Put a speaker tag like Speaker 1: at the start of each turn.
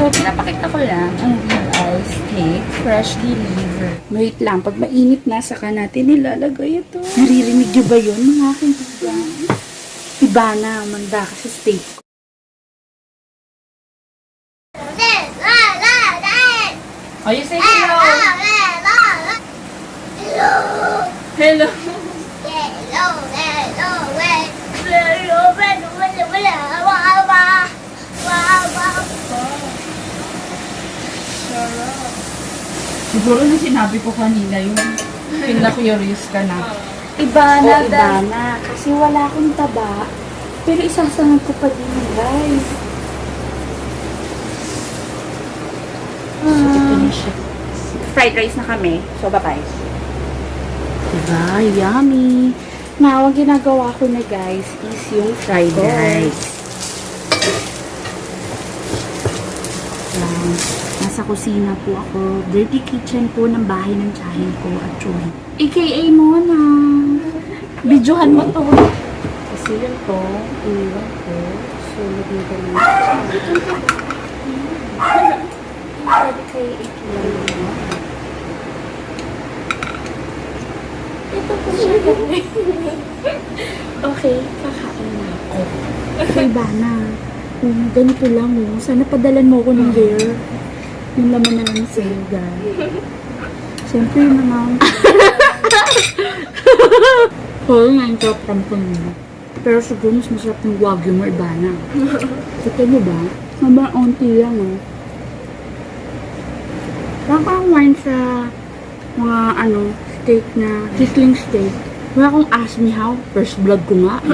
Speaker 1: So, pinapakita ko lang ang ribeye steak, freshly liver. Wait lang, pag mainit na, saka natin nilalagay ito. Naririnig niyo ba yun, mga aking tigang? Iba na, manda ka sa steak. Oh, you say hello. Hello. Siguro na sinabi ko kanina yun. Pina-curious ka na.
Speaker 2: Iba na,
Speaker 1: Oh, iba
Speaker 2: na. Kasi wala akong taba. Pero isasangag ko pa din, guys.
Speaker 1: It.
Speaker 2: Fried rice na kami. So, bye-bye.
Speaker 1: Diba? Yummy.
Speaker 2: Now, ang ginagawa ko na, guys, is yung fried rice.
Speaker 1: Yan. Nasa kusina po ako. Dirty kitchen po ng bahay ng tiyahin ko at Joy. AKA mo na. Videohan mo to.
Speaker 2: Kasi yun to, iniwan ko. So, lagyan ko lang. Pwede kayo ikilang mo. Ito po siya. okay, kakain na ako.
Speaker 1: Iba na. Um, ganito lang oh. Sana padalan mo ko ng beer. Yung laman na lang sa'yo, guys. Siyempre yun naman. Oo nga yung top mo. Pero siguro mas masarap yung wagyu mo iba na. Kita niyo ba? Mabang onti lang oh. Parang kang wine sa mga ano, steak na, sizzling steak. Wala akong ask me how. First vlog ko nga.